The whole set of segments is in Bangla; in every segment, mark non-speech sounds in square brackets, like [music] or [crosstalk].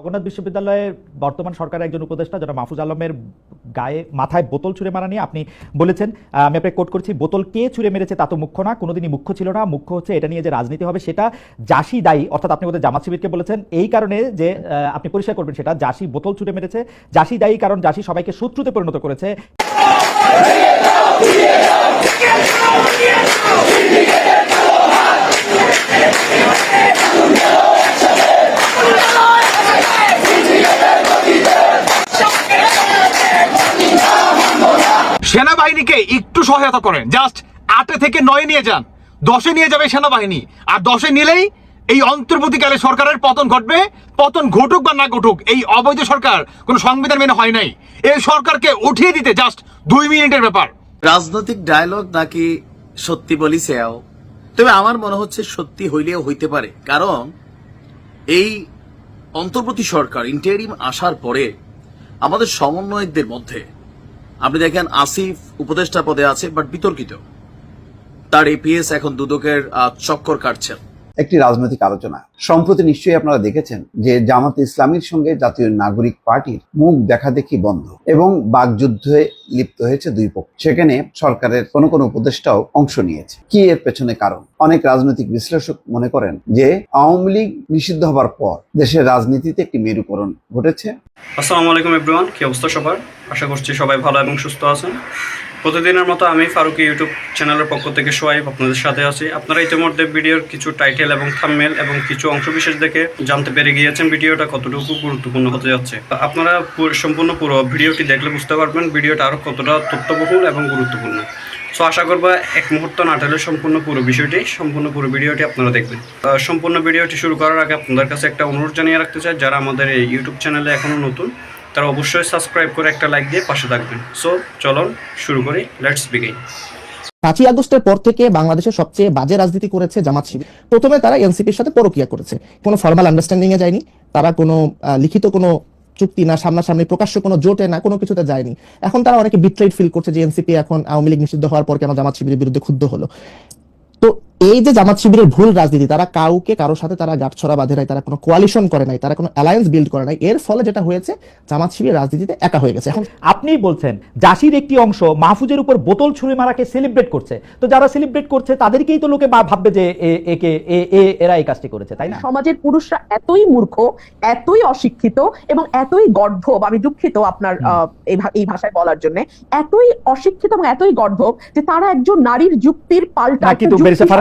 জগন্নাথ বিশ্ববিদ্যালয়ের বর্তমান সরকারের একজন উপদেষ্টা যারা মাহফুজ আলমের গায়ে, মাথায় বোতল ছুঁড়ে মারা নিয়ে আপনি বলেছেন। আমি আপনাকে কোট করছি, বোতল কে ছুঁড়ে মেরেছে তা তো মুখ্য না, কোনোদিনই মুখ্য ছিল না। মুখ্য হচ্ছে এটা নিয়ে যে রাজনীতি হবে সেটা জাসি দায়ী। অর্থাৎ আপনি ওদের জামাত শিবিরকে বলেছেন। এই কারণে যে আপনি পরিষ্কার করবেন সেটা, জাসি বোতল ছুঁড়ে মেরেছে। জাসি দায়ী কারণ জাসি সবাইকে শত্রুতে পরিণত করেছে। সেনাবাহিনীকে একটু সহায়তা করেন। জাস্ট আটে থেকে নয় নিয়ে যান। দশে নিয়ে যাবে সেনাবাহিনী। আর দশে নিলেই এই অন্তর্বর্তীকালে সরকারের পতন ঘটবে। পতন ঘটুক বা না ঘটুক, এই অবৈধ সরকার কোনো সংবিধান মেনে হয় নাই। এই সরকারকে উঠিয়ে দিতে জাস্ট দুই মিনিটের ব্যাপার। রাজনৈতিক ডায়লগ নাকি সত্যি বলি সেও তবে আমার মনে হচ্ছে সত্যি হইলেও হইতে পারে। কারণ এই অন্তর্বর্তী সরকার ইন্টারিম আসার পরে আমাদের সমন্বয়কদের মধ্যে, আপনি দেখেন আসিফ উপদেষ্টা পদে আছে বাট বিতর্কিত। তার এপিএস এখন দুদকের চক্কর কাটছেন। একটি রাজনৈতিক আলোচনা। সম্প্রতি নিশ্চয়ই আপনারা দেখেছেন যে জামাত ইসলামীর সঙ্গে জাতীয় নাগরিক পার্টির মুখ দেখা দেখি বন্ধ এবং বাগযুদ্ধে লিপ্ত হয়েছে দুই পক্ষ। সেখানে সরকারের কোনো কোনো উপদেষ্টাও অংশ নিয়েছে। কি এর পেছনে কারণ? অনেক রাজনৈতিক বিশ্লেষক মনে করেন যে আওয়ামী লীগ নিষিদ্ধ হবার পর দেশের রাজনীতিতে একটি মেরুকরণ ঘটেছে। আসসালামু আলাইকুম এভরিওয়ান কি অবস্থা সবার? আশা করছি সবাই ভালো এবং সুস্থ আছেন। প্রতিদিনের মতো আমি ফারুকি ইউটিউব চ্যানেলের পক্ষ থেকে সোয়াইব আপনাদের সাথে আছি। আপনারা ইতিমধ্যে ভিডিওর কিছু টাইটেল এবং থাম্বনেল এবং কিছু অংশবিশেষ দেখে জানতে পেরে গিয়েছেন ভিডিওটা কতটুকু গুরুত্বপূর্ণ হতে যাচ্ছে। আপনারা পুরো- সম্পূর্ণ পুরো ভিডিওটি দেখলে বুঝতে পারবেন ভিডিওটা আরও কতটা তথ্যবহুল এবং গুরুত্বপূর্ণ। সো আশা করব এক মুহূর্ত না টেলে সম্পূর্ণ পুরো বিষয়টি, সম্পূর্ণ পুরো ভিডিওটি আপনারা দেখবেন। সম্পূর্ণ ভিডিওটি শুরু করার আগে আপনাদের কাছে একটা অনুরোধ জানিয়ে রাখতে চাই, যারা আমাদের এই ইউটিউব চ্যানেলে এখনও নতুন, তারা অবশ্যই সাবস্ক্রাইব করে একটা লাইক দিয়ে পাশে থাকবেন। সো চলুন শুরু করি লেটস বিগিন পাঁচই আগস্টের পর থেকে বাংলাদেশের সবচেয়ে বাজে রাজনীতি করেছে জামাত শিবির। প্রথমে তারা এনসিপির সাথে পরকিয়া করেছে। কোনো ফর্মাল আন্ডারস্ট্যান্ডিং এ যায়নি। তারা কোনো লিখিত কোনো চুক্তি না সামনাসামনি, প্রকাশ্য কোনো জোটে না, কোনো কিছুতে যায়নি। এখন তারা অনেকে বিট্রেড ফিল করছে যে এনসিপি এখন আওয়ামী লীগ নিষিদ্ধ হওয়ার পর কেন জামাত শিবিরের বিরুদ্ধে ক্ষুব্ধ হলো। এই যে জামাত শিবিরের ভুল রাজনীতি তারা কাউকে কারোর সাথে তারা গাঁটছড়া বাঁধে নাই তারা কোনো কোয়ালিশন করে নাই তারা কোনো অ্যালায়েন্স বিল্ড করে নাই। এর ফলে যেটা হয়েছে জামাত শিবির রাজনীতিতে একা হয়ে গেছে। এখন আপনি বলছেন জাসির একটি অংশ মাহফুজের উপর বোতল ছুঁড়ে মারাকে সেলিব্রেট করছে। তো যারা সেলিব্রেট করছে তাদেরকেই তো লোকে ভাববে যে একে এ- এরা এই কাজটি করেছে তাই না? সমাজের পুরুষরা এতই মূর্খ এতই অশিক্ষিত এবং এতই গর্ধব আমি দুঃখিত আপনার এই ভাষায় বলার জন্য এতই অশিক্ষিত এবং এতই গর্ধব যে তারা একজন নারীর যুক্তির পাল্টা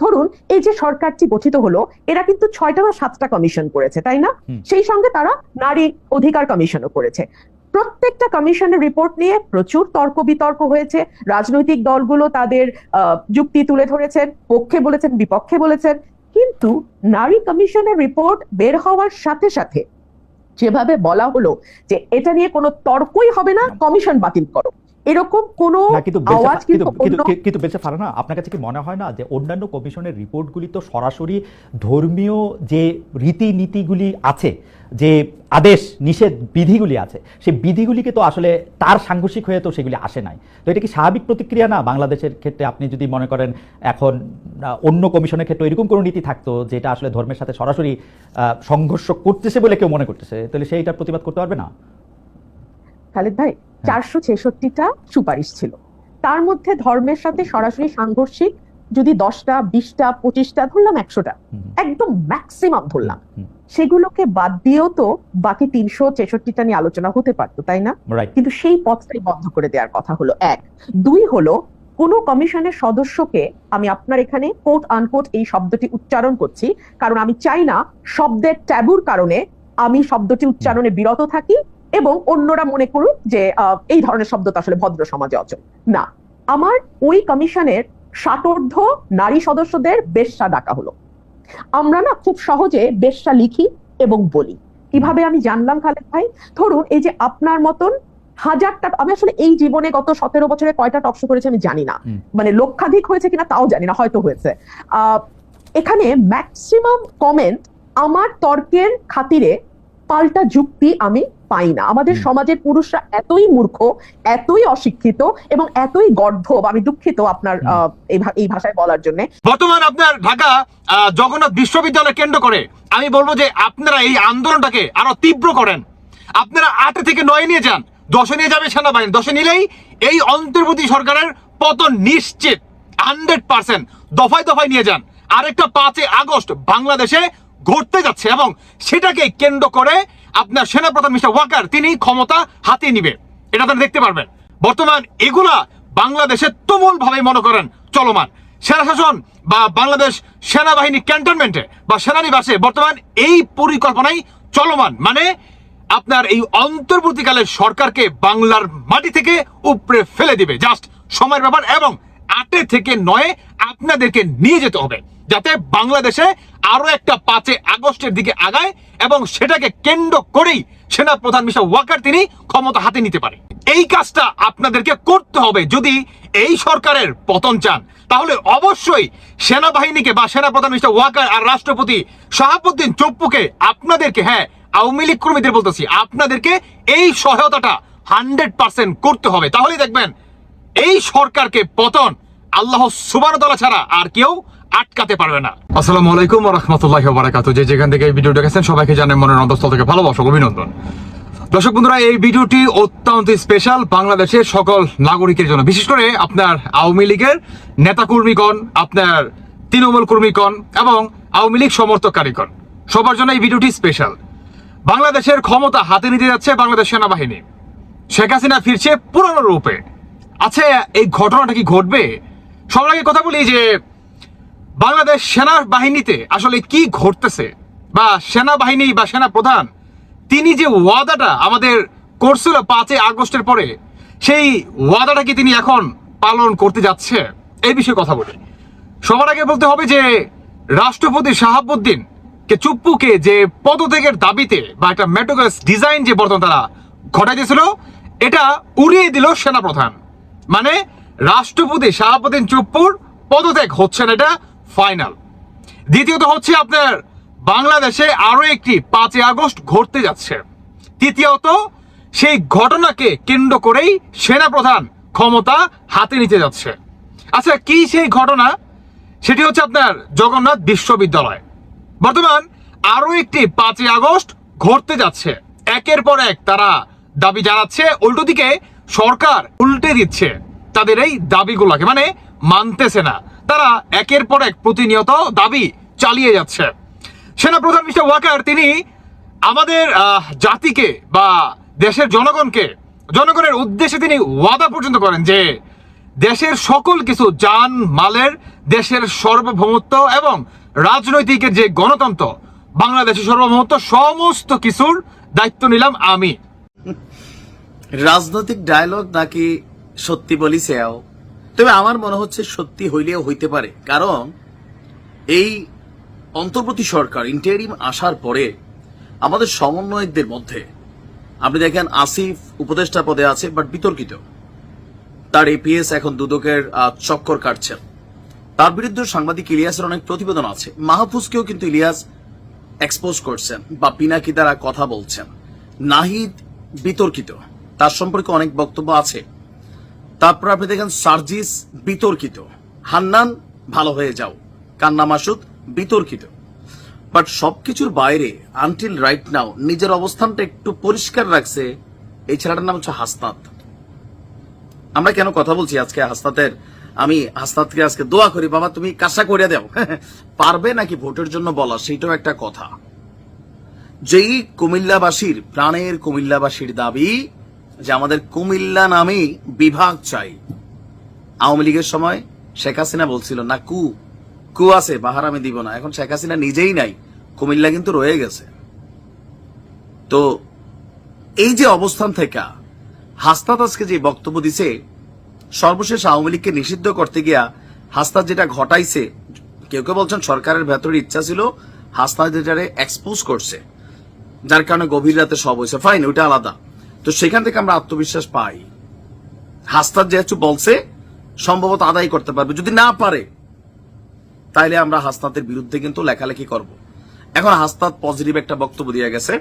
ধরুন এই যে সরকারটি গঠিত হলো এরা কিন্তু ছয়টা বা সাতটা কমিশন করেছে তাই না? সেই সঙ্গে তারা নারী অধিকার কমিশনও করেছে। প্রত্যেকটা কমিশনের রিপোর্ট নিয়ে প্রচুর তর্ক বিতর্ক হয়েছে। রাজনৈতিক দলগুলো তাদের আহ, যুক্তি তুলে ধরেছেন পক্ষে বলেছেন বিপক্ষে বলেছেন। কিন্তু নারী কমিশনের রিপোর্ট বের হওয়ার সাথে সাথে যেভাবে বলা হলো যে এটা নিয়ে কোনো তর্কই হবে না কমিশন বাতিল করো। এরকম কোনো না আওয়াজ কিন্তু কিন্তু বেলসা ফারানা আপনার কাছে কি মনে হয় না যে অন্যান্য কমিশনের রিপোর্টগুলি তো সরাসরি ধর্মীয় যে রীতিনীতিগুলি আছে যে আদেশ নিষেধ বিধিগুলি আছে সেই বিধিগুলিকে তো আসলে তার সাংঘর্ষিক হয়ে তো সেগুলি আসে নাই তো এটা কি স্বাভাবিক প্রতিক্রিয়া না বাংলাদেশের ক্ষেত্রে আপনি যদি মনে করেন এখন অন্য কমিশনের ক্ষেত্রে এরকম কোনো নীতি থাকতো যেটা আসলে ধর্মের সাথে সরাসরি আহ, সংঘর্ষ করতেছে বলে কেউ মনে করতেছে তাহলে সেইটা প্রতিবাদ করতে পারবে না খালেদ ভাই। চারশো ছেষট্টিটা সুপারিশ ছিল। তার মধ্যে ধর্মের সাথে সরাসরি সাংঘর্ষিক যদি দশটা বিশটা পঁচিশটা ধরলাম একশোটা। একদম ম্যাক্সিমাম ধরলাম। সেগুলোকে বাদ দিয়েও তো বাকি তিনশো ছেষট্টিটা নিয়ে আলোচনা হতে পারতো তাই না? কিন্তু সেই পথটাই বন্ধ করে দেওয়ার কথা হলো এক। দুই হলো কোন কমিশনের সদস্যকে আমি আপনার এখানে কোট আনকোট এই শব্দটি উচ্চারণ করছি কারণ আমি চাই না শব্দের ট্যাবুর কারণে আমি শব্দটি উচ্চারণে বিরত থাকি এবং অন্যরা মনে করুক যে এই ধরনের শব্দ তো আসলে ভদ্র সমাজে অচল। না আমার ওই কমিশনের ষাটোর্ধ নারী সদস্যদের বেশ্যা ডাকা হলো। আমরা না খুব সহজে বেশ্যা লিখি এবং বলি। কীভাবে আমি জানলাম খালেদ ভাই? ধরুন এই যে আপনার মতন হাজারটা আমি আসলে এই জীবনে গত সতেরো বছরে কয়টা টকশো করেছে আমি জানি না। মানে লক্ষাধিক হয়েছে কিনা তাও জানি না হয়তো হয়েছে। আহ, এখানে ম্যাক্সিমাম কমেন্ট আমার তর্কের খাতিরে পাল্টা যুক্তি আমি পাই না। আমাদের সমাজের পুরুষরা এতই মূর্খ এতই অশিক্ষিত এবং এতই গর্ধব আমি দুঃখিত আপনার এই ভাষায় বলার জন্য। বর্তমান আপনার ঢাকা জগন্নাথ বিশ্ববিদ্যালয় কেন্দ্র করে আমি বলব যে আপনারা এই আন্দোলনটাকে আরও তীব্র করেন। আপনারা আটে থেকে নয় নিয়ে যান দশে নিয়ে যাবে সেনাবাহিনী দশে নিলেই এই অন্তর্বর্তী সরকারের পতন নিশ্চিত হান্ড্রেড পার্সেন্ট দফায় দফায় নিয়ে যান। আরেকটা পাঁচই আগস্ট বাংলাদেশে ঘটতে যাচ্ছে এবং সেটাকে কেন্দ্র করে আপনার সেনাপ্রধান মিস্টার ওয়াকার, তিনি ক্ষমতা হাতিয়ে নিবে। এটা আপনারা দেখতে পারবেন। বর্তমান এগুলা বাংলাদেশে তুমুল ভাবে মনে করেন চলমান। সেনা শাসন বা বাংলাদেশ সেনাবাহিনী ক্যান্টনমেন্টে বা সেনানিবাসে বর্তমান এই পরিকল্পনাই চলমান। মানে আপনার এই অন্তর্বর্তীকালের সরকারকে বাংলার মাটি থেকে উপরে ফেলে দিবে। জাস্ট সময়ের ব্যাপার এবং আটে থেকে নয়ে আপনাদেরকে নিয়ে যেতে হবে। যাতে বাংলাদেশে আরও একটা পাঁচে আগস্টের দিকে আগায় এবং সেটাকে কেন্দ্র করেই সেনা প্রধান মিস্টার ওয়াকার তিনি ক্ষমতা হাতে নিতে পারে এই কাজটা আপনাদেরকে করতে হবে যদি এই সরকারের পতন চান। তাহলে অবশ্যই সেনাবাহিনীকে বা সেনাপ্রধান মিস্টার ওয়াকার আর রাষ্ট্রপতি শাহাবুদ্দিন চপ্পুকে আপনাদেরকে হ্যাঁ আওয়ামী লীগ কর্মীদের বলতেছি, আপনাদেরকে এই সহায়তাটা হান্ড্রেড পার্সেন্ট করতে হবে। তাহলেই দেখবেন এই সরকারকে পতন, আল্লাহ সুবান ছাড়া আর কেউ আটকাতে পারবে না। আসসালামু আলাইকুম রহমতুল্লাহ বারাকাতু যে যেখান থেকে এই ভিডিও দেখেছেন, সবাইকে জানেন মনের অন্তঃস্থল থেকে ভালোবাসা, অভিনন্দন। দর্শক বন্ধুরা, এই ভিডিওটি অত্যন্ত স্পেশাল বাংলাদেশের সকল নাগরিকের জন্য। বিশেষ করে আপনার আওয়ামী লীগের নেতাকর্মীগণ, আপনার তৃণমূল কর্মীগণ এবং আওয়ামী লীগ সমর্থককারীগণ। সবার জন্য এই ভিডিওটি স্পেশাল বাংলাদেশের ক্ষমতা হাতে নিতে যাচ্ছে বাংলাদেশ সেনাবাহিনী। শেখ হাসিনা ফিরছে পুরনো রূপে। আচ্ছা এই ঘটনাটা কি ঘটবে? সবার আগে কথা বলি যে বাংলাদেশ সেনাবাহিনীতে আসলে কি ঘটতেছে? বা সেনাবাহিনী বা সেনা প্রধান তিনি যে ওয়াদাটা আমাদের করছিল পাঁচই আগস্টের পরে, সেই ওয়াদাটা কি তিনি এখন পালন করতে যাচ্ছে? এই বিষয়ে কথা বলি। সবার আগে বলতে হবে যে, রাষ্ট্রপতি শাহাবুদ্দিন কে চুপ্পুকে যে পদত্যাগের দাবিতে বা একটা মেটোগাস ডিজাইন যে বর্তমান তারা ঘটাইতেছিল, এটা উড়িয়ে দিল সেনাপ্রধান। মানে রাষ্ট্রপতি শাহাবুদ্দিন চুপ্পুর পদত্যাগ হচ্ছে না এটা ফাইনাল। দ্বিতীয়ত হচ্ছে আপনার বাংলাদেশে আরও একটি পাঁচই আগস্ট ঘটতে যাচ্ছে। তৃতীয়ত, সেই ঘটনাকে কেন্দ্র করেই সেনাপ্রধান ক্ষমতা হাতে নিতে যাচ্ছে। আচ্ছা কি সেই ঘটনা? সেটি হচ্ছে আপনার জগন্নাথ বিশ্ববিদ্যালয়। বর্তমান আরও একটি পাঁচই আগস্ট ঘটতে যাচ্ছে। একের পর এক তারা দাবি জানাচ্ছে, উল্টো দিকে সরকার উল্টে দিচ্ছে তাদের এই দাবিগুলোকে মানে মানতেছে না। তারা একের পর এক প্রতিনিয়ত দাবি চালিয়ে যাচ্ছে। সেনাপ্রধান মিস্টার ওয়াকার, তিনি আমাদের জাতিকে বা দেশের জনগণকে, জনগণের উদ্দেশ্যে তিনি ওয়াদা পর্যন্ত করেন যে দেশের সকল কিছু যান, মালের, দেশের সার্বভৌমত্ব এবং রাজনৈতিকের যে গণতন্ত্র, বাংলাদেশের সার্বভৌমত্ব, সমস্ত কিছুর দায়িত্ব নিলাম আমি। রাজনৈতিক ডায়লগ নাকি সত্যি বলিছেও তবে আমার মনে হচ্ছে সত্যি হইলেও হইতে পারে। কারণ এই অন্তর্বর্তী সরকার ইন্টারিম আসার পরে আমাদের সমন্বয়কদের মধ্যে, আপনি দেখেন আসিফ উপদেষ্টা পদে আছে বাট বিতর্কিত। তার এপিএস এখন দুদকের চক্কর কাটছেন তার বিরুদ্ধে সাংবাদিক ইলিয়াসের অনেক প্রতিবেদন আছে। মাহফুজকেও কিন্তু ইলিয়াস এক্সপোজ করছেন বা পিনাকি দ্বারা কথা বলছেন। নাহিদ বিতর্কিত। তার সম্পর্কে অনেক বক্তব্য আছে। তারপর আপনি দেখেন সার্জিস বিতর্কিত। হান্নান, ভালো হয়ে যাও। কান্না মাসুদ বিতর্কিত। বাট সবকিছুর বাইরে আনটিল রাইট নাও নিজের অবস্থানটা একটু পরিষ্কার রাখছে এই ছেলেটার নাম হচ্ছে হাসনাত আমরা কেন কথা বলছি আজকে হাসনাতের আমি হাসনাতকে আজকে দোয়া করি, বাবা, তুমি কাজটা করে দাও। [laughs] পারবে নাকি ভোটের জন্য বলা সেইটাও একটা কথা। যেই কুমিল্লাবাসীর, প্রাণের কুমিল্লাবাসীর দাবি যে আমাদের কুমিল্লা নামে বিভাগ চাই। আওয়ামী লীগের সময় শেখ হাসিনা বলছিল, না, কু কু আছে বাহার আমি দিব না। এখন শেখ হাসিনা নিজেই নাই, কুমিল্লা কিন্তু রয়ে গেছে। তো এই যে অবস্থান থেকে হাসনাত আজকে যে বক্তব্য দিছে, সর্বশেষ আওয়ামী লীগকে নিষিদ্ধ করতে গিয়া হাসনাত যেটা ঘটাইছে, কেউ কেউ বলছেন সরকারের ভেতরে ইচ্ছা ছিল হাসনাত যেটারে এক্সপোজ করছে, যার কারণে গভীর রাতে সব হয়েছে। ফাইন ওইটা আলাদা। তো সেখান থেকে আমরা আত্মবিশ্বাস পাই। হাস্তার যেহেতু বলছে, সম্ভবত আদায় করতে পারবে। যদি না পারে, তাইলে আমরা হাসনাতের বিরুদ্ধে কিন্তু লেখালেখি করব। এখন হাসনাত পজিটিভ একটা বক্তব্য দিয়ে গেছে।